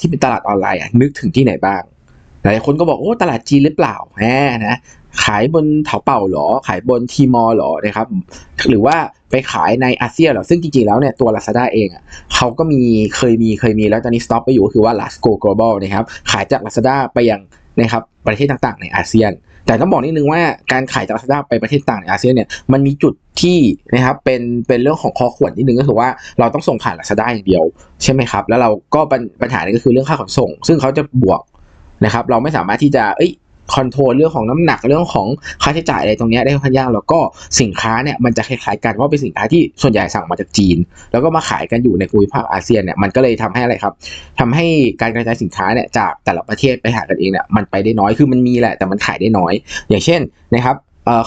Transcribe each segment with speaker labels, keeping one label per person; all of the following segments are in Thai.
Speaker 1: ที่เป็นตลาดออนไลน์อะนึกถึงที่ไหนบ้าง หลายคนก็บอกโอ้ตลาดจีนหรือเปล่าแหมนะขายบนเถาเป่าหรอ ขายบนทีมอหรอนะครับ หรือว่าไปขายในอาเซียนหรอ ซึ่งจริงๆแล้วเนี่ยตัว Lazada เองอะเขาก็มีเคยมีเคยมีแล้วตอนนี้สต็อปไปอยู่ก็คือว่า Last Go Global นะครับ ขายจาก Lazada ไปยังนะครับประเทศต่างๆ ในอาเซียน แต่ต้องบอกนิดนึงว่าการขายจากลาซาด้าไปประเทศต่างในอาเซียนเนี่ยมันมีจุดที่นะครับเป็นเป็นเรื่องของคอขวดนิดนึงก็คือว่าเราต้องส่งผ่านลาซาด้าอย่างเดียวใช่ไหมครับแล้วเราก็ปัญหานี้ก็คือเรื่องค่าขนส่ง ซึ่งเขาจะบวกนะครับเราไม่สามารถที่จะเอ้ย คอนโทรลเรื่องของน้ำหนักเรื่องของค่าใช้จ่ายอะไรตรงนี้ได้ค่อนข้างยากแล้วก็สินค้าเนี่ยมันจะคล้ายๆกันว่าเป็นสินค้าที่ส่วนใหญ่สั่งมาจากจีน แล้วก็มาขายกันอยู่ในภูมิภาคอาเซียนเนี่ยมันก็เลยทำให้อะไรครับทำให้การกระจายสินค้าเนี่ยจากแต่ละประเทศไปหากันเองเนี่ยมันไปได้น้อยคือมันมีแหละแต่มันขายได้น้อย อย่างเช่นนะครับ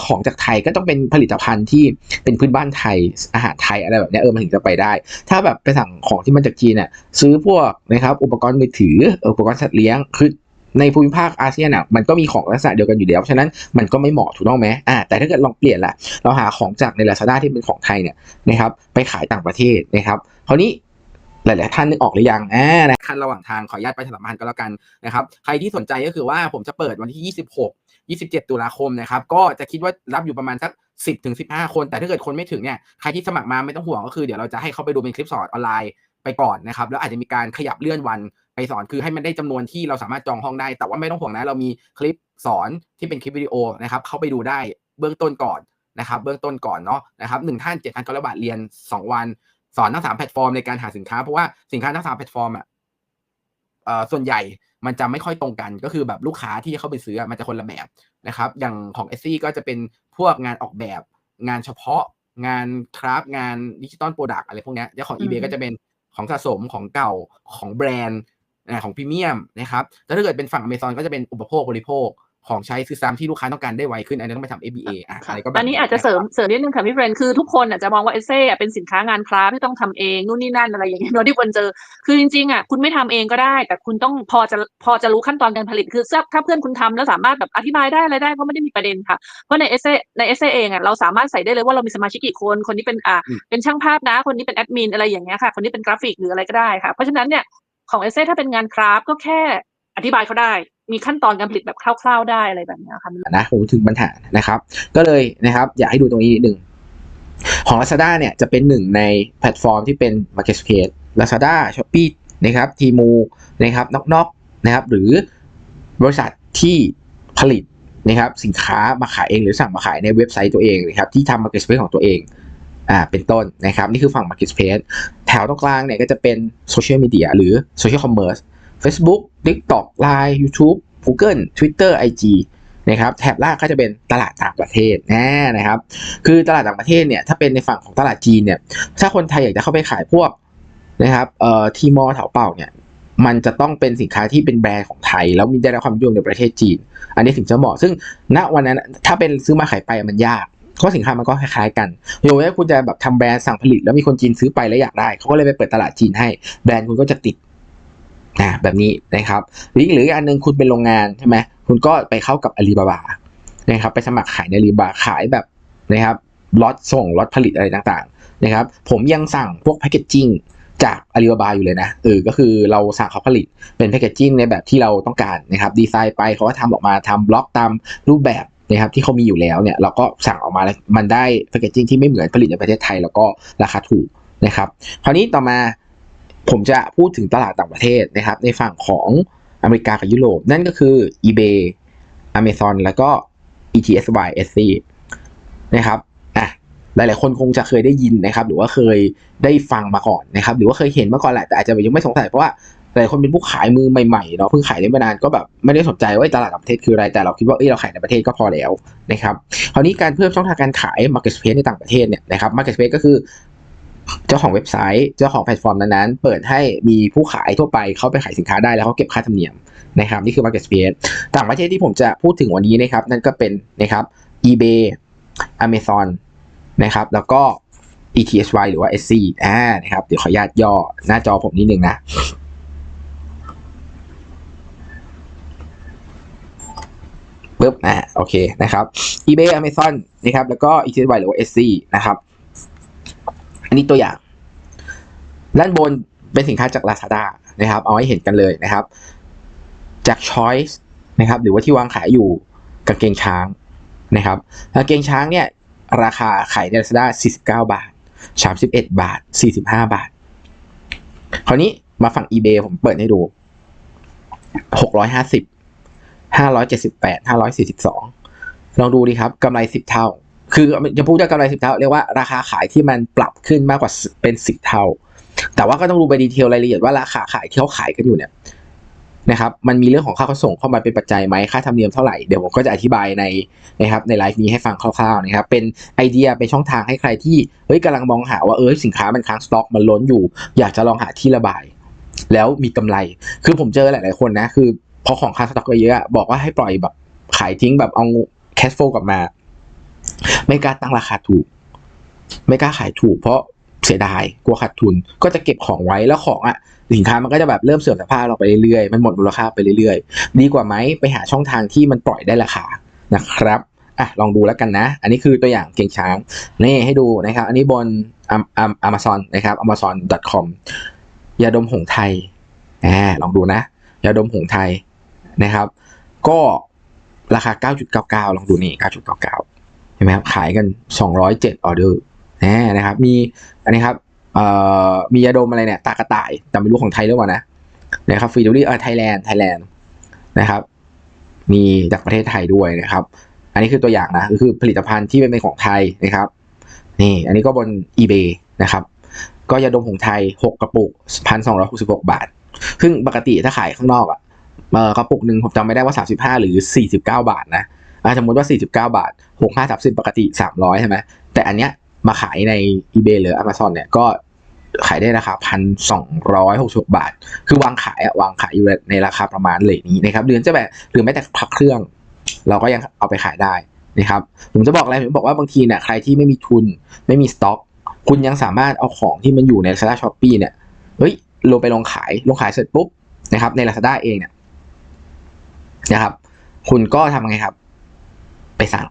Speaker 1: ของจากไทยก็ต้องเป็นผลิตภัณฑ์ที่เป็นพื้นบ้านไทยอาหารไทยอะไรแบบนี้เออมันถึงจะไปได้ ถ้าแบบไปสั่งของที่มันจากจีนเนี่ยซื้อพวกนะครับอุปกรณ์มือถืออุปกรณ์สัตว์เลี้ยงคือ ในภูมิภาคอาเซียนอะมันก็มีของลักษณะเดียวกันอยู่แล้วฉะนั้นมันก็ไม่เหมาะถูกต้องไหมอ่าแต่ถ้าเกิดลองเปลี่ยนละเราหาของจากในลาซาด้าที่เป็นของไทยเนี่ยนะครับไปขายต่างประเทศนะครับคราวนี้หลาย ๆ ท่านนึกออกหรือยังอ่าขั้นระหว่างทางขออนุญาตไปสัมพันธ์ก็แล้วกันนะครับใครที่สนใจก็คือว่าผมจะเปิดวันที่ 26 27 ตุลาคมนะครับก็จะคิดว่ารับอยู่ประมาณสัก10ถึง15 คน แต่ถ้าเกิดคนไม่ถึงเนี่ยใครที่สมัครมาไม่ต้องห่วงก็คือเดี๋ยวเราจะให้เขาไปดูเป็นคลิปสอนออนไลน์ไปก่อนนะครับแล้วอาจจะมีการขยับเลื่อนวัน ไปสอนคือให้มันได้จำนวนที่เราสามารถจองห้องได้ แต่ว่าไม่ต้องห่วงนะ เรามีคลิปสอนที่เป็นคลิปวิดีโอนะครับ เข้าไปดูได้เบื้องต้นก่อนนะครับ เบื้องต้นก่อนเนาะนะครับหนึ่งท่านเจ็ดพันเก้าร้อยบาทเรียนสองวัน สอนทั้งสามแพลตฟอร์มในการหาสินค้า เพราะว่าสินค้าทั้งสามแพลตฟอร์มอะเอ่อส่วนใหญ่มันจะไม่ค่อยตรงกัน ก็คือแบบลูกค้าที่เข้าไปซื้อมันจะคนละแบบนะครับ อย่างของเอซี่ก็จะเป็นพวกงานออกแบบงานเฉพาะงานคราฟงานดิจิตอลโปรดักต์อะไรพวกนี้แล้วของ eBay ก็จะเป็นของสะสมของเก่าของแบรนด์ ของพรีเมียมนะครับแล้วถ้าเกิดเป็นฝั่งอเมซอนก็จะเป็นอุปโภคบริโภคของใช้ซื้อซ้ำที่ลูกค้าต้องการได้ไวขึ้น อันนี้ต้องไปทำ FBA อะอะไรก็แบบ
Speaker 2: อันนี้อาจจะเสริมเสริมนิดนึงค่ะพี่เฟรนคือทุกคนอาจจะมองว่าเอเซ่เป็นสินค้างานคราฟที่ต้องทำเองนู่นนี่นั่นอะไรอย่างเงี้ยเราที่คนเจอ คือจริงๆอะคุณไม่ทำเองก็ได้ แต่คุณต้องพอจะพอจะรู้ขั้นตอนการผลิตคือถ้าเพื่อนคุณทำแล้วสามารถแบบอธิบายได้อะไรได้ก็ไม่ได้มีประเด็นค่ะเพราะในเอเซ่ในเอเซ่เองอะเราสามารถใส่ได้เลยว่าเรามีสมาชิกกี่คนคนนี้เป็นอ่าเป็นช่างภาพนะคนนี้เป็นแอดมินอะไรอย่างเงี้ยค่ะคนนี้เป็นกราฟิกหรืออะไรก็ได้ค่ะเพราะฉะนั้นเนี่ย ของเอเซ่ถ้าเป็นงานคราฟก็แค่อธิบายเขาได้ มีขั้นตอนการผลิตแบบคร่าวๆได้อะไรแบบนี้ค่ะ
Speaker 1: นะผมถึงปัญหานะครับ ก็เลยนะครับ อยากให้ดูตรงนี้นิดหนึ่งของ Lazada เนี่ยจะเป็นหนึ่งในแพลตฟอร์มที่เป็น Marketplace Lazada Shopee นะครับทีมูนะครับนอกๆนะครับ หรือบริษัทที่ผลิตนะครับสินค้ามาขายเองหรือสั่งมาขายในเว็บไซต์ตัวเองนะครับที่ทำ Marketplace ของตัวเองอ่าเป็นต้นนะครับ นี่คือฝั่ง Marketplace แถวตรงกลางเนี่ยก็จะเป็นโซเชียลมีเดียหรือโซเชียลคอมเมอร์ส Facebook TikTok Line YouTube Google Twitter IG นะครับแถบล่างก็จะเป็นตลาดต่างประเทศแนะนะครับ คือตลาดต่างประเทศเนี่ยถ้าเป็นในฝั่งของตลาดจีนเนี่ยถ้าคนไทยอยากจะเข้าไปขายพวกนะครับเอ่อทีมอเถาเป่าเนี่ยมันจะต้องเป็นสินค้าที่เป็นแบรนด์ของไทย แล้วมีได้รับความนิยมในประเทศจีน อันนี้ถึงจะเหมาะซึ่งณวันนั้นถ้าเป็นซื้อมาขายไปมันยาก เพราะสินค้ามันก็คล้ายๆกันโยว่าคุณจะแบบทำแบรนด์สั่งผลิต แล้วมีคนจีนซื้อไปแล้วอยากได้ เขาก็เลยไปเปิดตลาดจีนให้ แบรนด์คุณก็จะติดนะแบบนี้นะครับ หรือหรืออันนึงคุณเป็นโรงงานใช่ไหมคุณก็ไปเข้ากับอาลีบาบานะครับ ไปสมัครขายในอาลีบาขายแบบนะครับล็อตส่งล็อตผลิตอะไรต่างๆนะครับ ผมยังสั่งพวกแพคเกจจิ้งจากอาลีบาบาอยู่เลยนะเออก็คือเราสั่งเขาผลิตเป็นแพคเกจจิ้งในแบบที่เราต้องการนะครับ ดีไซน์ไปเขาก็ทำออกมาทำบล็อกตามรูปแบบ นะครับที่เขามีอยู่แล้วเนี่ยเราก็สั่งออกมาแล้วมันได้แพคเกจจิ้งที่ไม่เหมือนผลิตในประเทศไทย แล้วก็ราคาถูกนะครับคราวนี้ต่อมาผมจะพูดถึงตลาดต่างประเทศนะครับ ในฝั่งของอเมริกากับยุโรป นั่นก็คือ eBay Amazon แล้วก็ ETSY SC นะครับอะหลายๆ คนคงจะเคยได้ยินนะครับ หรือว่าเคยได้ฟังมาก่อนนะครับ หรือว่าเคยเห็นมาก่อนแหละแต่อาจจะยังไม่สงสัยเพราะว่า หลายคนเป็นผู้ขายมือใหม่ๆเนาะเพิ่งขายได้ไม่นานก็แบบไม่ได้สนใจว่าตลาดต่างประเทศคืออะไรแต่เราคิดว่าเอ้ยเราขายในประเทศก็พอแล้วนะครับคราวนี้การเพิ่มช่องทางการขาย marketplace ในต่างประเทศเนี่ยนะครับ marketplace ก็คือเจ้าของเว็บไซต์เจ้าของแพลตฟอร์มนั้นๆ เปิดให้มีผู้ขายทั่วไปเข้าไปขายสินค้าได้แล้วเขาเก็บค่าธรรมเนียมนะครับนี่คือ marketplace ต่างประเทศที่ผมจะพูดถึงวันนี้นะครับ นั่นก็เป็นนะครับ eBay Amazon นะครับ แล้วก็ ETSY หรือว่า SC อ่านะครับเดี๋ยวขออนุญาตย่อหน้าจอผมนิดนึงนะ ปึ๊บอ่าโอเคนะครับ eBay Amazon นะครับแล้วก็ ETSY หรือว่า SC นะครับ อันนี้ตัวอย่าง ด้านบนเป็นสินค้าจาก Lazada นะครับ เอาให้เห็นกันเลยนะครับ จาก Choice นะครับ หรือว่าที่วางขายอยู่กางเกงช้างนะครับกางเกงช้างเนี่ย ราคาขายใน Lazada 49 บาท 31 บาท 45 บาท คราวนี้มาฝั่ง eBay ผมเปิดให้ดู 650 578 542 ลองดูดีครับกำไร 10 เท่า คือจะพูดว่ากำไร 10 เท่า เรียกว่าราคาขายที่มันปรับขึ้นมากกว่าเป็น 10 เท่า แต่ว่าก็ต้องดูไปดีเทลรายละเอียดว่าราคาขายที่เขาขายกันอยู่เนี่ยนะครับมันมีเรื่องของค่าขนส่งเข้ามาเป็นปัจจัยไหมค่าธรรมเนียมเท่าไหร่เดี๋ยวผมก็จะอธิบายในนะครับในไลฟ์นี้ให้ฟังคร่าวๆนะครับเป็นไอเดียเป็นช่องทางให้ใครที่เฮ้ยกำลังมองหาว่าเออสินค้ามันค้างสต็อกมันล้นอยู่ อยากจะลองหาที่ระบาย แล้วมีกำไร คือผมเจอหลาย ๆคนนะคือ พอของค้างสต็อกเยอะบอกว่าให้ปล่อยแบบขายทิ้งแบบเอาแคชโฟกลับมา ไม่กล้าตั้งราคาถูก ไม่กล้าขายถูก เพราะเสียดายกลัวขาดทุน ก็จะเก็บของไว้แล้วของอะสินค้ามันก็จะแบบเริ่มเสื่อมสภาพเราไปเรื่อยๆมันหมดมูลค่าไปเรื่อยๆ ดีกว่าไหมไปหาช่องทางที่มันปล่อยได้ราคานะครับอะลองดูแล้วกันนะ อันนี้คือตัวอย่างเก่งช้างนี่ให้ดูนะครับ อันนี้บน Amazon นะครับ amazon.com ยาดมหงไทยอ่าลองดูนะ ยาดมหงไทย นะครับ ก็ราคา 9.99 ลองดูนี่ 9.99 เห็นไหมครับ ขายกัน 207 ออเดอร์นะครับ มีอันนี้ครับเอ่อมียาดมอะไรเนี่ย ตากระต่าย แต่ไม่รู้ของไทยหรือเปล่านะ นะครับฟรีดูรี่เออไทยแลนด์ ไทยแลนด์นะครับ มีจากประเทศไทยด้วยนะครับ อันนี้คือตัวอย่างนะก็คือผลิตภัณฑ์ที่เป็นของไทยนะครับ นี่ อันนี้ก็บน eBay นะครับ ก็ยาดมของไทย 6 กระปุก 1,266 บาท ซึ่งปกติถ้าขายข้างนอกอะ เออกระปุกหนึ่งผมจำไม่ได้ว่า 35 หรือ 49 บาทนะอสมมติว่า 49 บาท 6 5 30 ปกติ 300 ใช่ไหมแต่อันเนี้ยมาขายใน eBay หรือ Amazon เนี่ยก็ขายได้ราคา1,266บาท คือวางขายอะวางขายอยู่ในราคาประมาณเลทนี้นะครับหรือนจะแบบหรือแม้แต่พักเครื่อง เราก็ยังเอาไปขายได้นะครับ ผมจะบอกอะไร ผมบอกว่าบางทีเนี่ยใครที่ไม่มีทุนไม่มีสต็อก คุณยังสามารถเอาของที่มันอยู่ใน Lazada Shopee เนี่ย เฮ้ย ลงไปลงขาย ลงขายเสร็จปุ๊บนะครับ ใน Lazada เองเนี่ย นะครับ คุณก็ทำไงครับ ไปสั่ง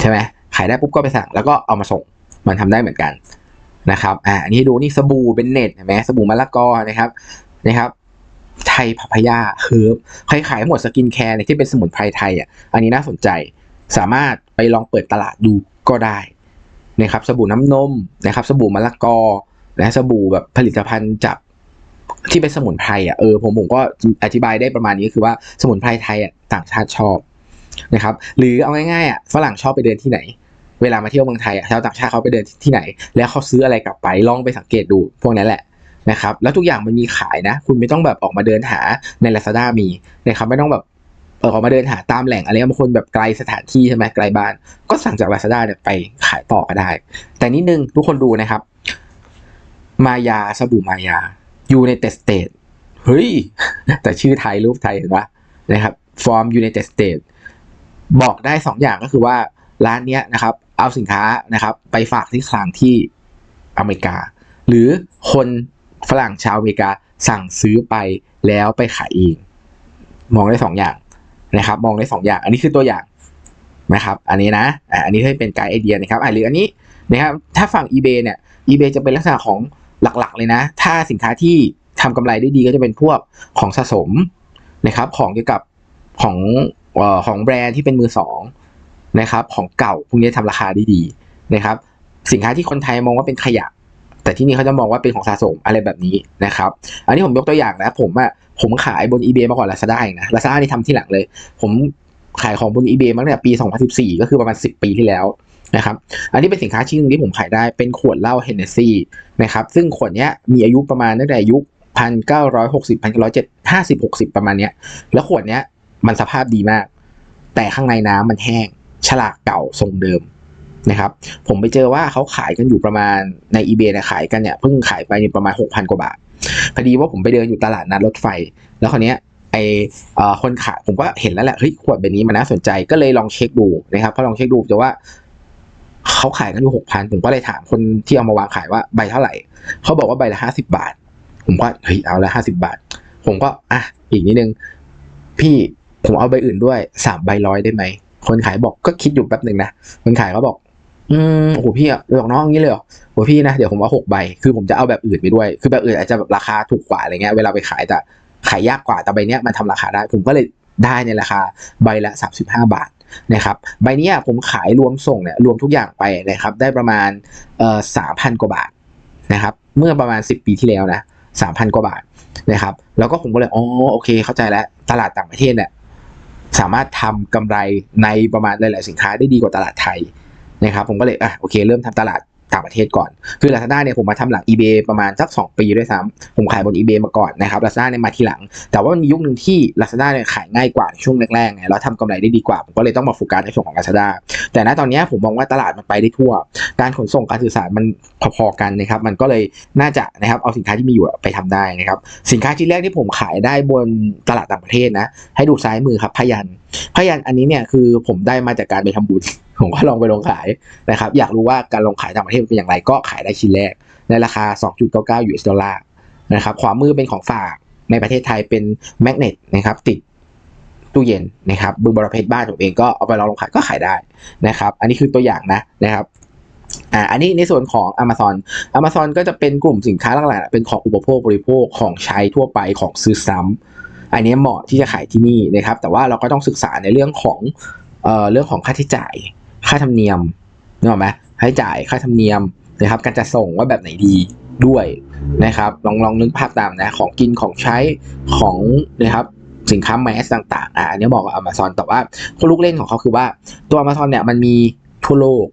Speaker 1: ใช่ไหมขายได้ปุ๊บก็ไปสั่ง แล้วก็เอามาส่งมันทำได้เหมือนกันนะครับอ่าอันนี้ดูนี่สบู่เป็นเน็ตเห็นไหมสบู่มะละกอนะครับนะครับ ไทยพัพยาเฮิร์บใครขายหมดสกินแคร์เนี่ยที่เป็นสมุนไพรไทยอะอันนี้น่าสนใจสามารถไปลองเปิดตลาดดูก็ได้นะครับ สบู่น้ำนมนะครับ สบู่มะละกอและสบู่แบบผลิตภัณฑ์จาก ที่เป็นสมุนไพรอะเออผมผมก็อธิบายได้ประมาณนี้คือว่าสมุนไพรไทยอะต่างชาติชอบนะครับ หรือเอาง่ายๆอะฝรั่งชอบไปเดินที่ไหน เวลามาเที่ยวเมืองไทยอะชาวต่างชาติเขาไปเดินที่ไหน แล้วเขาซื้ออะไรกลับไปลองไปสังเกตดูพวกนั้นแหละนะครับ แล้วทุกอย่างมันมีขายนะ คุณไม่ต้องแบบออกมาเดินหาใน Lazada มีนะครับไม่ต้องแบบเออออกมาเดินหาตามแหล่งอะไรบางคนแบบไกลสถานที่ใช่ไหมไกลบ้าน ก็สั่งจาก Lazada เนี่ยไปขายต่อก็ได้ แต่นิดนึงทุกคนดูนะครับ มายาสบู่มายา United States เฮ้ย แต่ชื่อไทยรูปไทยเห็นปะนะครับ from United States บอกได้สองอย่างก็คือว่าร้านเนี้ยนะครับ เอาสินค้านะครับ ไปฝากที่คลังที่อเมริกา หรือคนฝรั่งชาวอเมริกาสั่งซื้อไปแล้วไปขายเองมองได้สองอย่างนะครับ มองได้สองอย่าง อันนี้คือตัวอย่างนะครับ อันนี้นะอ่าอันนี้ให้เป็นไกด์ไอเดียนะครับอ่าหรืออันนี้นะครับถ้าฝั่ง eBay เนี่ย eBay จะเป็นลักษณะของ หลักๆ เลยนะ ถ้าสินค้าที่ทำกำไรได้ดีก็จะเป็นพวกของสะสมนะครับ ของเกี่ยวกับของออของแบรนด์ที่เป็นมือสองนะครับ ของเก่าพวกนี้ทำราคาได้ดีนะครับ สินค้าที่คนไทยมองว่าเป็นขยะ แต่ที่นี่เขาจะมองว่าเป็นของสะสมอะไรแบบนี้นะครับ อันนี้ผมยกตัวอย่างนะ ผมอะผมขายบน eBay มาก่อน Lazada เองนะ Lazada นี่ทำที่หลังเลย ผมขายของบน eBay มาตั้งแต่ปี 2014 ก็คือประมาณ 10 ปีที่แล้ว นะครับอันนี้เป็นสินค้าชิ้นหนึงที่ผมขายได้เป็นขวดเหล้า Hennessy นะครับซึ่งขวดนี้มีอายุประมาณตั้งแต่ยุค1960 1970 50 60ประมาณเนี้ยแล้วขวดเนี้ยมันสภาพดีมาก แต่ข้างในน้ำมันแห้งฉลากเก่าทรงเดิมนะครับผมไปเจอว่าเขาขายกันอยู่ประมาณใน eBay เนี่ยขายกันเนี่ยเพิ่งขายไปเนี่ประมาณ 6,000 กว่าบาทพอดีว่าผมไปเดินอยู่ตลาดนัดรถไฟ แล้วคราวเนี้ยไอเอ่อคนขายผมก็เห็นแล้วแหละเฮ้ยขวดแบบนี้มันน่าสนใจก็เลยลองเช็คดูนะครับพอลองเช็คดูจะว่า เขาขายกันอยู่หกพันผมก็เลยถามคนที่เอามาวางขายว่าใบเท่าไหร่ เขาบอกว่าใบละห้าสิบาท ผมก็เฮ้ยเอาละห้าสิบาท ผมก็อะอีกนิดนึง พี่ผมเอาใบอื่นด้วยสามใบร้อยได้ไหมคนขายบอกก็คิดอยู่แป๊บหนึ่งนะคนขายเขาบอก อืมโอ้โหพี่อะบอกน้องอย่างนี้เลยเหรอโอ้พี่นะเดี๋ยวผมว่าหกใบคือผมจะเอาแบบอื่นไปด้วย คือแบบอื่นอาจจะแบบราคาถูกกว่าอะไรเงี้ยเวลาไปขายแต่ขายยากกว่าแต่ใบเนี้ยมันทำราคาได้ ผมก็เลยได้ในราคาใบละสามสิบห้าบาท นะครับใบนี้ผมขายรวมส่งเนี่ยรวมทุกอย่างไปนะครับ ได้ประมาณเอ่อสามพันกว่าบาทนะครับ เมื่อประมาณ 10 ปีที่แล้วนะสามพันกว่าบาทนะครับ แล้วก็ผมก็เลยอ๋อโอเค เข้าใจแล้วตลาดต่างประเทศเนี่ยสามารถทำกำไรในประมาณหลาย ๆ สินค้าได้ดีกว่าตลาดไทยนะครับ ผมก็เลยอะโอเค เริ่มทำตลาด ต่างประเทศก่อน คือ Lazada เนี่ยผมมาทำหลัง eBay ประมาณสัก 2 ปีด้วยซ้ำผมขายบน eBay มาก่อนนะครับ Lazada เนี่ยมาทีหลัง แต่ว่ามันมียุคหนึ่งที่ Lazada เนี่ยขายง่ายกว่าช่วงแรกๆไงแล้วทำกำไรได้ดีกว่า ผมก็เลยต้องมาโฟกัสในส่วนของ Lazada แต่ณตอนนี้ผมมองว่าตลาดมันไปได้ทั่ว การขนส่งการสื่อสารมันพอๆกันนะครับ มันก็เลยน่าจะนะครับเอาสินค้าที่มีอยู่ไปทำได้นะครับ สินค้าชิ้นแรกที่ผมขายได้บนตลาดต่างประเทศนะ ให้ดูซ้ายมือครับพยันพยันอันนี้เนี่ยคือผมได้มาจากการไปทำบุญ ผมก็ลองไปลงขายนะครับ อยากรู้ว่าการลงขายต่างประเทศเป็นอย่างไรก็ขายได้ชิ้นแรก ในราคา 2.99 US ดอลลาร์นะครับ ขวามือเป็นของฝากในประเทศไทยเป็นแมกเนตนะครับติดตู้เย็นนะครับบึงบรเพชรบ้านผมเองก็เอาไปลองลงขายก็ขายได้นะครับ อันนี้คือตัวอย่างนะนะครับอ่าอันนี้ในส่วนของ Amazon Amazon ก็จะเป็นกลุ่มสินค้าหลักๆเป็นของอุปโภคบริโภคของใช้ทั่วไปของซื้อซ้ำอันนี้เหมาะที่จะขายที่นี่นะครับ แต่ว่าเราก็ต้องศึกษาในเรื่องของเอ่อเรื่องของค่าใช้จ่าย ค่าธรรมเนียมนึกออกไหมใช้จ่ายค่าธรรมเนียมนะครับ การจะส่งว่าแบบไหนดีด้วยนะครับ ลองลองนึกภาพตามนะ ของกินของใช้ของนะครับสินค้าแมสต่างๆอะอันนี้บอกกับ Amazon แต่ว่าลูกเล่นของเขาคือว่าตัว Amazon เนี่ยมันมีทั่วโลก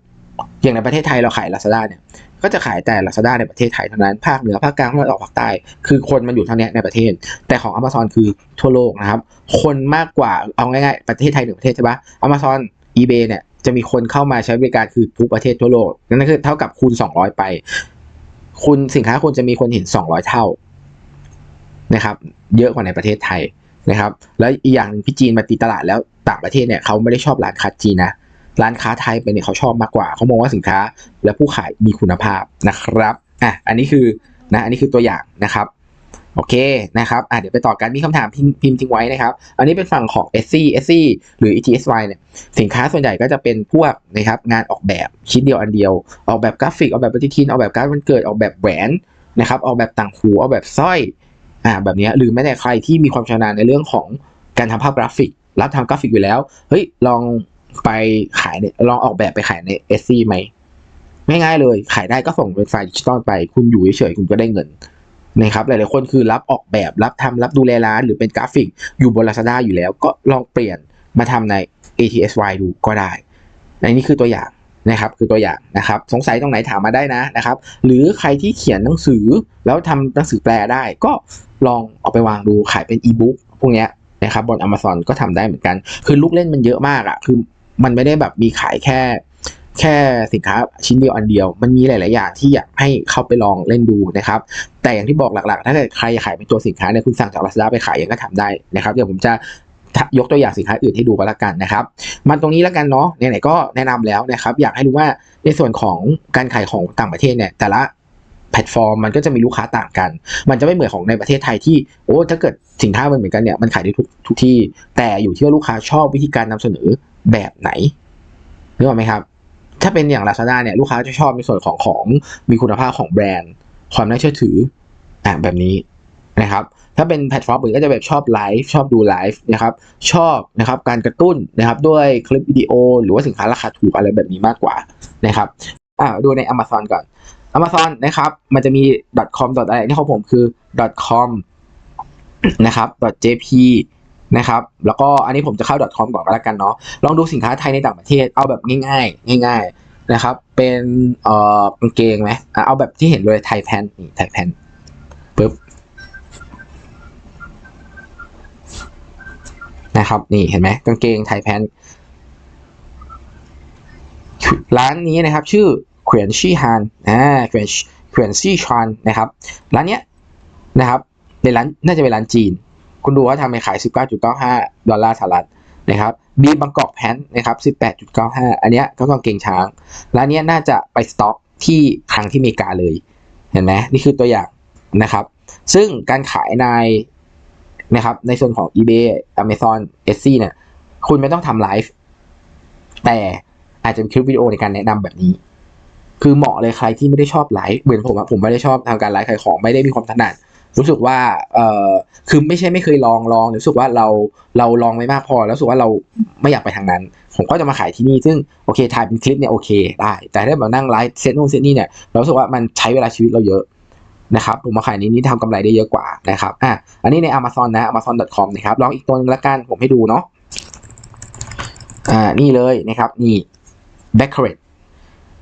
Speaker 1: อย่างในประเทศไทยเราขาย Lazada เนี่ย ก็จะขายแต่ Lazada ในประเทศไทยเท่านั้น ภาคเหนือภาคกลางภาคออกภาคใต้ คือคนมันอยู่เท่านี้ในประเทศ แต่ของ Amazon คือทั่วโลกนะครับ คนมากกว่าเอาง่ายๆประเทศไทยหนึ่งประเทศใช่ปะ Amazon eBay เนี่ย จะมีคนเข้ามาใช้บริการคือทุกประเทศทั่วโลกนั่นคือเท่ากับคูณ 200 ไป คุณสินค้าคุณจะมีคนเห็น 200 เท่านะครับ เยอะกว่าในประเทศไทยนะครับ แล้วอีกอย่างหนึ่งพี่จีนมาตีตลาดแล้วต่างประเทศเนี่ยเขาไม่ได้ชอบร้านค้าจีนนะร้านค้าไทยไปเนี่ยเขาชอบมากกว่า เขามองว่าสินค้าและผู้ขายมีคุณภาพนะครับอะอันนี้คือนะอันนี้คือตัวอย่างนะครับ โอเคนะครับอะเดี๋ยวไปต่อกันมีคำถามพิมพ์มทิ้งไว้นะครับ อันนี้เป็นฝั่งของ s c s c หรือ ETSY เนี่ยสินค้าส่วนใหญ่ก็จะเป็นพวกนะครับงานออกแบบชิ้นเดียวอันเดียว ออกแบบกราฟิกออกแบบปฏิทินออกแบบการดวันเกิดออกแบบแหวนนะครับออกแบบต่างหูออกแบบสร้อยอ่าแบบนี้หรือแม้แต่ใครที่มีความชำนาญในเรื่องของการทำภาพกราฟิก รับทำกราฟิกอยู่แล้วเฮ้ยลองไปขายเนี่ยลองออกแบบไปขายใน s c ไหมง่ายๆเลย ขายได้ก็ส่งเป็นไฟล์ดิจิตอลไป คุณอยู่เฉยๆคุณก็ได้เงิน นะครับหลายๆคนคือรับออกแบบรับทำรับดูแลร้าน หรือเป็นกราฟิกอยู่บน Lazada อยู่แล้ว ก็ลองเปลี่ยนมาทำใน ATSY ดูก็ได้อันนี้คือตัวอย่างนะครับคือตัวอย่างนะครับ สงสัยตรงไหนถามมาได้นะนะครับ หรือใครที่เขียนหนังสือแล้วทำหนังสือแปลได้ ก็ลองเอาไปวางดูขายเป็นอีบุ๊กพวกเนี้ยนะครับบน Amazon ก็ทำได้เหมือนกัน คือลูกเล่นมันเยอะมากอะ่ะคือมันไม่ได้แบบมีขายแค่ แค่สินค้าชิ้นเดียวอันเดียว มันมีหลาย ๆ อย่างที่อยากให้เข้าไปลองเล่นดูนะครับ แต่อย่างที่บอกหลัก ๆ ถ้าเกิดใครอยากขายเป็นตัวสินค้าเนี่ยคุณสั่งจาก Lazada ไปขายยังก็ทำได้นะครับเดี๋ยวผมจะยกตัวอย่างสินค้าอื่นให้ดูก็แล้วกันนะครับมันตรงนี้แล้วกันเนาะไหนๆก็แนะนำแล้วนะครับอยากให้รู้ว่าในส่วนของการขายของต่างประเทศเนี่ยแต่ละแพลตฟอร์มมันก็จะมีลูกค้าต่างกัน มันจะไม่เหมือนของในประเทศไทยที่โอ้ถ้าเกิดสินค้ามันเหมือนกันเนี่ยมันขายได้ทุกทุกที่ แต่อยู่ที่ว่าลูกค้าชอบวิธีการนำเสนอแบบไหนนึกออกไหมครับ ถ้าเป็นอย่าง Lazada เนี่ยลูกค้าจะชอบในส่วนของของมีคุณภาพของแบรนด์ ความน่าเชื่อถืออ่าแบบนี้นะครับถ้าเป็นแพลตฟอร์มอื่นก็จะแบบชอบไลฟ์ชอบดูไลฟ์นะครับชอบนะครับการกระตุ้นนะครับด้วยคลิปวิดีโอ หรือว่าสินค้าราคาถูกอะไรแบบนี้มากกว่านะครับอ่าดูใน Amazon ก่อน Amazon นะครับมันจะมี .com อะไรนี่ของผมคือ .com นะครับ .jp นะครับ แล้วก็อันนี้ผมจะเข้า .com ก่อนก็แล้วกันเนาะ ลองดูสินค้าไทยในต่างประเทศ เอาแบบง่ายๆ ง่ายๆนะครับ เป็นเอ่อกางเกงไหมเอาแบบที่เห็นเลยไทยแพนนี่ไทยแพนปึ๊บนะครับ นี่เห็นไหมกางเกงไทยแพนร้านนี้นะครับ ชื่อเขวียนชี่ฮานอ่าเขวียนเขวียนชี่ชานนะครับ ร้านเนี้ยนะครับเป็นร้านน่าจะเป็นร้านจีน คุณดูว่าทำไปขาย 19.95 ดอลลาร์สหรัฐนะครับบีบังกอกแพนนะครับ 18.95 อันเนี้ยก็กางเกงช้างร้านเนี้ยน่าจะไปสต็อกที่ครั้งที่อเมริกาเลย เห็นไหมนี่คือตัวอย่างนะครับ ซึ่งการขายในนะครับในส่วนของ eBay Amazon Etsy เนี่ย คุณไม่ต้องทำไลฟ์ แต่อาจจะเป็นคลิปวิดีโอในการแนะนำแบบนี้ คือเหมาะเลยใครที่ไม่ได้ชอบไลฟ์ เหมือนผมอะผมไม่ได้ชอบทำการไลฟ์ขายของ ไม่ได้มีความถนัด รู้สึกว่าเออคือไม่ใช่ไม่เคยลองลองรู้สึกว่าเราเราลองไม่มากพอแล้วรู้สึกว่าเราไม่อยากไปทางนั้น ผมก็จะมาขายที่นี่ซึ่งโอเคถ่ายเป็นคลิปเนี่ยโอเคได้แต่ถ้าแบบนั่งไลฟ์เซตนู่นเซตนี่เนี่ยเรารู้สึกว่ามันใช้เวลาชีวิตเราเยอะนะครับผมมาขายนี้นี่ทำกำไรได้เยอะกว่านะครับอะอันนี้ใน Amazon นะ amazon.com นะครับลองอีกตัวหนึงละกันผมให้ดูเนาะอ่านี่เลยนะครับนี่ b a c k r e t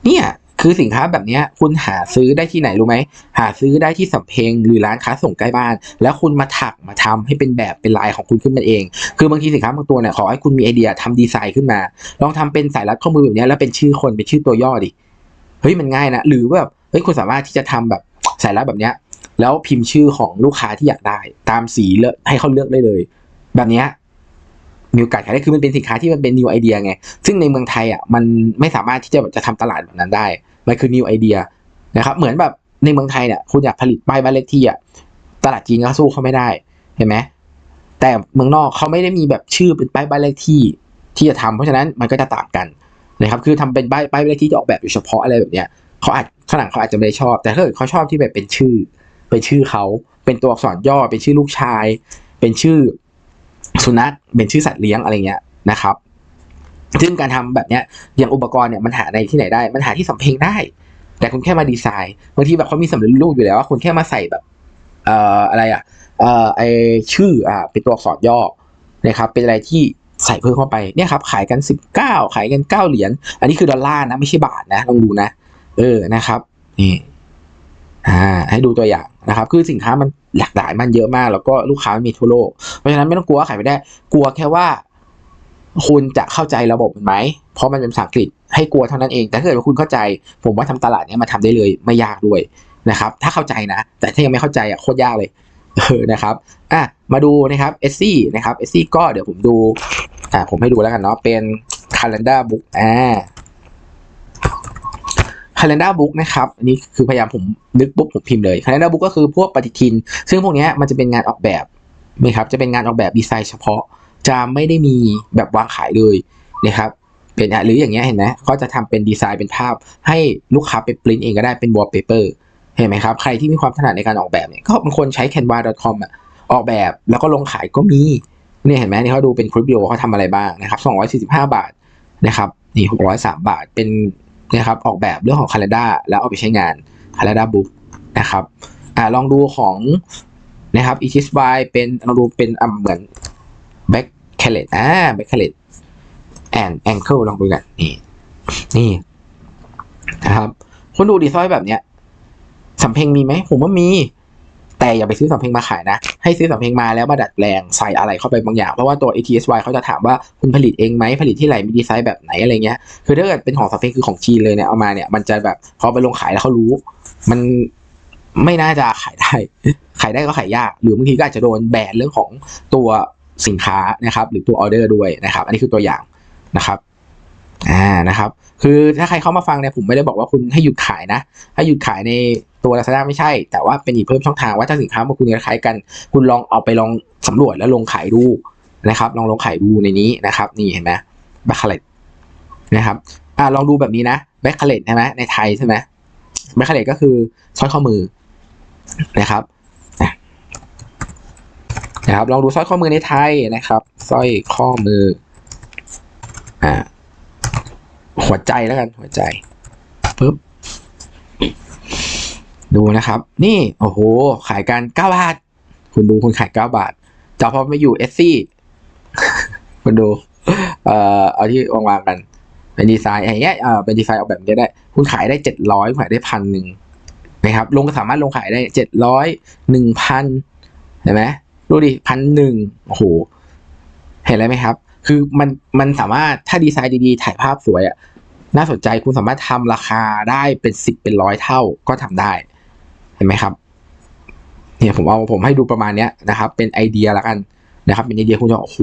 Speaker 1: เนี่ย คือสินค้าแบบนี้คุณหาซื้อได้ที่ไหนรู้ไหม หาซื้อได้ที่สำเพ็งหรือร้านค้าส่งใกล้บ้าน แล้วคุณมาถักมาทำให้เป็นแบบเป็นลายของคุณขึ้นมาเอง คือบางทีสินค้าบางตัวเนี่ยขอให้คุณมีไอเดียทำดีไซน์ขึ้นมา ลองทำเป็นสายรัดข้อมือแบบนี้แล้วเป็นชื่อคนเป็นชื่อตัวย่อดิ เฮ้ยมันง่ายนะ หรือว่าแบบเฮ้ยคุณสามารถที่จะทำแบบสายรัดแบบนี้แล้วพิมพ์ชื่อของลูกค้าที่อยากได้ ตามสีเลือกให้เขาเลือกได้เลย แบบนี้มีโอกาสขายได้คือมันเป็นสินค้าที่มันเป็น new idea ไง ซึ่งในเมืองไทยอะมันไม่สามารถที่จะจะทำตลาดแบบนั้นได้ มันคือ new idea นะครับเหมือนแบบในเมืองไทยเนี่ยคุณอยากผลิตป้ายบ้านเลขที่อะตลาดจีนก็สู้เขาไม่ได้เห็นไหมแต่เมืองนอกเขาไม่ได้มีแบบชื่อเป็นป้ายบ้านเลขที่ที่จะทำเพราะฉะนั้นมันก็จะต่างกันนะครับคือทำเป็นป้ายป้ายบ้านเลขที่จะออกแบบอยู่เฉพาะอะไรแบบเนี้ยเขาอาจฝรั่งเขาอาจจะไม่ได้ชอบ แต่ถ้าเกิดเขาชอบที่แบบเป็นชื่อ เป็นชื่อเขาเป็นตัวอักษรย่อเป็นชื่อลูกชาย เป็นชื่อสุนัขเป็นชื่อสัตว์เลี้ยงอะไรเงี้ยนะครับ ซึ่งการทำแบบเนี้ยอย่างอุปกรณ์เนี่ยมันหาในที่ไหนได้มันหาที่สำเพ็งได้ แต่คุณแค่มาดีไซน์บางทีแบบเขามีสำเร็จรูปอยู่แล้วว่าคุณแค่มาใส่แบบเอ่ออะไรอะเอ่อไอชื่ออ่าเป็นตัวอักษรย่อนะครับเป็นอะไรที่ใส่เพิ่มเข้าไปเนี่ยครับขายกันสิบเก้าขายกันเก้าเหรียญอันนี้คือดอลลาร์นะไม่ใช่บาทนะลองดูนะ เออนะครับนี่อ่าให้ดูตัวอย่างนะครับ คือสินค้ามันหลากหลายมันเยอะมาก แล้วก็ลูกค้ามันมีทั่วโลก เพราะฉะนั้นไม่ต้องกลัวว่าขายไม่ได้ กลัวแค่ว่า คุณจะเข้าใจระบบมันไหม เพราะมันเป็นภาษาอังกฤษให้กลัวเท่านั้นเอง แต่ถ้าเกิดว่าคุณเข้าใจ ผมว่าทำตลาดเนี้ยมาทำได้เลยไม่ยากด้วยนะครับ ถ้าเข้าใจนะ แต่ถ้ายังไม่เข้าใจอะโคตรยากเลยเออนะครับอะมาดูนะครับเอซี่นะครับเอซี่ก็เดี๋ยวผมดูอ่าผมให้ดูแล้วกันเนาะเป็น calendar book อ่า calendar book นะครับอันนี้คือพยายามผมนึกปุ๊บผมพิมพ์เลย calendar book ก็คือพวกปฏิทิน ซึ่งพวกเนี้ยมันจะเป็นงานออกแบบนะครับจะเป็นงานออกแบบดีไซน์เฉพาะ จะไม่ได้มีแบบวางขายเลยนะครับเป็นหรืออย่างเงี้ยเห็นไหมเขาจะทำเป็นดีไซน์เป็นภาพ ให้ลูกค้าไปปริ้นเองก็ได้เป็น wallpaper เห็นไหมครับ ใครที่มีความถนัดในการออกแบบเนี่ยก็บางคนใช้ canva.com อะออกแบบแล้วก็ลงขายก็มีเนี่ยเห็นไหมนี่เขาดูเป็นคลิปวิดีโอเขาทำอะไรบ้างนะครับ 245 บาทนะครับนี่603 บาทเป็นนะครับออกแบบเรื่องของ calendar แล้วเอาไปใช้งาน calendar book นะครับอ่าลองดูของนะครับ e t s by เป็นลองดูเป็นอ่าเหมือน back c a l e t อ่า back c a l e t and ankle ลองดูกันนี่นี่นะครับคุณดูดีสร้อยแบบเนี้ยสำเพ็งมีไหมผมว่ามี แต่อย่าไปซื้อสำเพ็งมาขายนะ ให้ซื้อสำเพ็งมาแล้วมาดัดแปลงใส่อะไรเข้าไปบางอย่าง เพราะว่าตัว ATSY เขาจะถามว่าคุณผลิตเองไหมผลิตที่ไหนมีดีไซน์แบบไหนอะไรเงี้ยคือถ้าเกิดเป็นของสำเพ็งคือของจีนเลยเนี่ยเอามาเนี่ยมันจะแบบพอไปลงขายแล้วเขารู้ มันไม่น่าจะขายได้ ขายได้ก็ขายยาก หรือบางทีก็อาจจะโดนแบนเรื่องของตัว สินค้านะครับ หรือตัวออเดอร์ด้วยนะครับ อันนี้คือตัวอย่างนะครับอ่านะครับ คือถ้าใครเข้ามาฟังเนี่ยผมไม่ได้บอกว่าคุณให้หยุดขายนะ ให้หยุดขายในตัว Lazada ไม่ใช่ แต่ว่าเป็นอีกเพิ่มช่องทางว่าถ้าสินค้ามาคุณคล้ายกัน คุณลองเอาไปลองสำรวจแล้วลงขายดูนะครับ ลองลงขายดูในนี้นะครับ นี่เห็นไหมแบคเคเลตนะครับอ่าลองดูแบบนี้นะแบคเคเลตใช่ไหมในไทยใช่ไหมแบคเคเลตก็คือสร้อยข้อมือนะครับ นะครับลองดูสร้อยข้อมือในไทยนะครับสร้อยข้อมืออ่าหัวใจแล้วกันหัวใจปึ๊บดูนะครับ นี่โอ้โห ขายกันเก้าบาท คุณดูคุณขายเก้าบาทแต่พอมาอยู่เอสซี่คุณดู เอ่อเอาที่วางๆกัน เป็นดีไซน์อย่างเงี้ยเอ่อเป็นดีไซน์ออกแบบนี้ได้ คุณขายได้เจ็ดร้อยขายได้พันหนึ่งนะครับ ลงก็สามารถลงขายได้เจ็ดร้อยหนึ่งพันเห็นไหม ดูดิพันหนึ่งโอ้โห เห็นอะไรไหมครับ คือมันมันสามารถถ้าดีไซน์ดีๆ ถ่ายภาพสวยอะน่าสนใจคุณสามารถทำราคาได้เป็นสิบเป็นร้อยเท่าก็ทำได้ เห็นไหมครับเนี่ยผมเอาผมให้ดูประมาณเนี้ยนะครับ เป็นไอเดียละกันนะครับ เป็นไอเดียคุณจะโอ้โห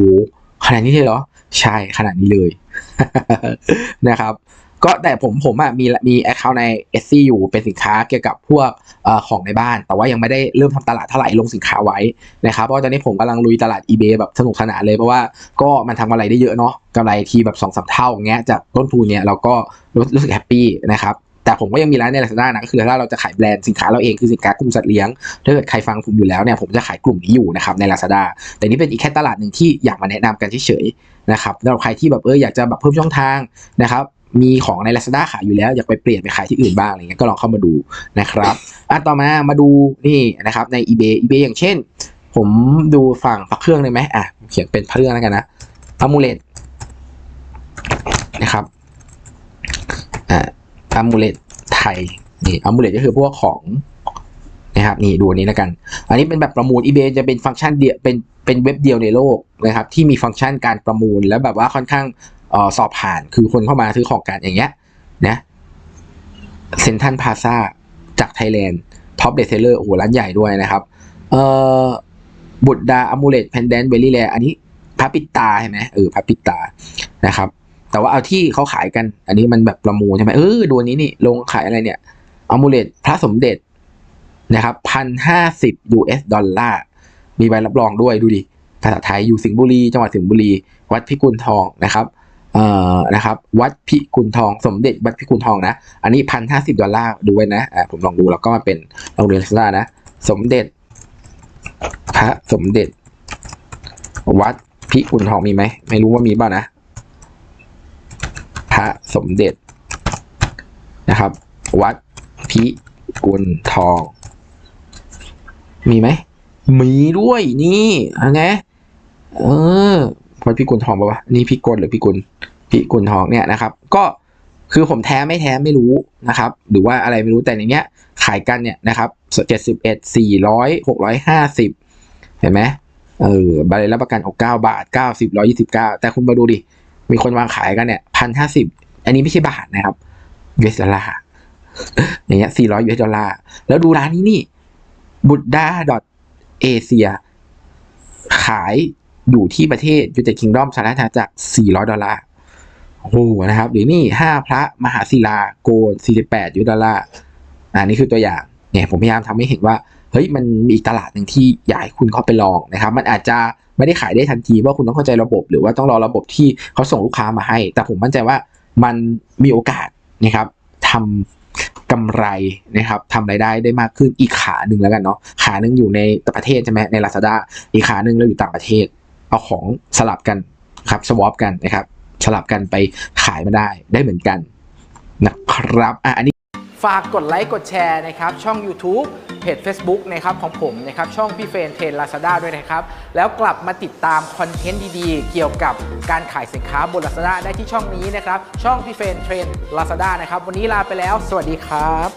Speaker 1: ขนาดนี้เลยเหรอ ใช่ขนาดนี้เลยนะครับ ก็แต่ผมผมอะมีมีแอคเคาท์ใน s c อยู่เป็นสินค้าเกี่ยวกับพวกอของในบ้าน แต่ว่ายังไม่ได้เริ่มทำตลาดเท่าไหร่ลงสินค้าไว้นะครับเพราะตอนนี้ผมกำลังลุยตลาด eBay แบบสนุกสนานเลยเพราะว่าก็มันทำกำไรได้เยอะเนาะกำไรทีแบบสองสามเท่าอย่างเงี้ยจากต้นทุนเนี่ยเราก็รู้รู้สึกแฮปปี้นะครับแต่ผมก็ยังมีร้านใน Lazada นะก็คือถ้าเราจะขายแบรนด์สินค้าเราเองคือสินค้ากลุ่มสัตว์เลี้ยงถ้าเกิดใครฟังผมอยู่แล้วเนี่ยผมจะขายกลุ่มนี้อยู่นะครับใน Lazada แต่นี่เป็นอีกแค่ตลาดหนึ่งที่อยากมาแนะนำกันเฉยๆนะครับสำหรับใครที่แบบเอออยากจะแบบเพิ่มช่องทางนะครับ มีของใน Lazada ขายอยู่แล้วอยากไปเปลี่ยนไปขายที่อื่นบ้างอะไรเงี้ยก็ลองเข้ามาดูนะครับอะต่อมามาดูนี่นะครับใน eBay eBay อย่างเช่น ผมดูฝั่งพระเครื่องได้ไหมอะเขียนเป็นพระเครื่องแล้วกันนะอ m มูเลตนะครับอ่าอ m มูเลตไทยนี่อ m มูเลตก็คือพวกของนะครับนี่ดูอันนี้แล้วกัน อันนี้เป็นแบบประมูล eBay จะเป็นฟังก์ชันเดียวเป็นเป็นเว็บเดียวในโลกนะครับที่มีฟังก์ชันการประมูลแล้วแบบว่าค่อนข้าง สอบผ่านคือคนเข้ามาซื้อของกันอย่างเงี้ยนะเซนทันพาซาจากไทยแลนด์ท็อปเดซเซอร์โอ้โหร้านใหญ่ด้วยนะครับ เอ่อบุตรดาอมูเลตแพนเดนเบลลี่แลอันนี้พระปิตาใช่ไหมเออพระปิตานะครับ แต่ว่าเอาที่เขาขายกัน อันนี้มันแบบประมูลใช่ไหมเออดูอันนี้นี่ลงขายอะไรเนี่ยอมูเลตพระสมเด็จนะครับพันห้าสิบ US ดอลลาร์ มีใบรับรองด้วยดูดิภาษาไทยอยู่สิงห์บุรี จังหวัดสิงห์บุรี วัดพิกุลทองนะครับ เอ่อนะครับ วัดพิกุลทองสมเด็จวัดพิกุลทองนะ อันนี้พันห้าสิบดอลลาร์ดูไว้นะอ่าผมลองดูแล้วก็มาเป็นลองเรียนลักษณะนะ สมเด็จพระสมเด็จ วัดพิกุลทองมีไหมไม่รู้ว่ามีบ้างนะ พระสมเด็จนะครับ วัดพิกุลทอง มีไหมมีด้วยนี่ไงเออ วัดพิกุลทองปะวะนี่พิกุลหรือพิกุลพิกุลทองเนี่ยนะครับ ก็คือผมแท้ไม่แท้ไม่รู้นะครับ หรือว่าอะไรไม่รู้แต่ในเนี้ยขายกันเนี่ยนะครับเจ็ดสิบเอ็ดสี่ร้อยหกร้อยห้าสิบเห็นไหมเออบรับประกันหกเก้าบาทเก้าสิบร้อยี่สิบเก้าแต่คุณมาดูดิ มีคนวางขายกันเนี่ยพันห้าสิบอันนี้ไม่ใช่บาทนะครับ US ดอลลาร์อย่างเงี้ยสี่ร้อย US ดอลลาร์แล้วดูร้านนี้นี่บุดดาดอทเอเชียขาย อยู่ที่ประเทศยูเต็ดคิงดอมสหรัฐอาณาจักร 400 ดอลลาร์โอ้โหนะครับหรือนี่ 5 พระมหาศิลาโกล48ยูดอลลาร์อ่านี่คือตัวอย่างเนี่ยผมพยายามทำให้เห็นว่าเฮ้ยมันมีอีกตลาดหนึ่งที่อยากให้คุณเข้าไปลองนะครับ มันอาจจะไม่ได้ขายได้ทันทีว่าคุณต้องเข้าใจระบบ หรือว่าต้องรอระบบที่เขาส่งลูกค้ามาให้ แต่ผมมั่นใจว่ามันมีโอกาสนะครับทำกำไรนะครับทำรายได้ได้มากขึ้นอีกขาหนึ่งแล้วกันเนาะขาหนึ่งอยู่ในประเทศใช่ไหมใน Lazada อีกขาหนึ่งเราอยู่ต่างประเทศ เอาของสลับกันครับสวอปกันนะครับ สลับกันไปขายมาได้ได้เหมือนกันนะครับอะอันนี้
Speaker 3: ฝากกดไลค์กดแชร์นะครับ ช่อง YouTube เพจ Facebook นะครับของผมนะครับ ช่องพี่เฟรนเทรนลาซาด้าด้วยนะครับ แล้วกลับมาติดตามคอนเทนต์ดีๆ เกี่ยวกับการขายสินค้าบน Lazada ได้ที่ช่องนี้นะครับ ช่องพี่เฟรนเทรนลาซาด้านะครับ วันนี้ลาไปแล้ว สวัสดีครับ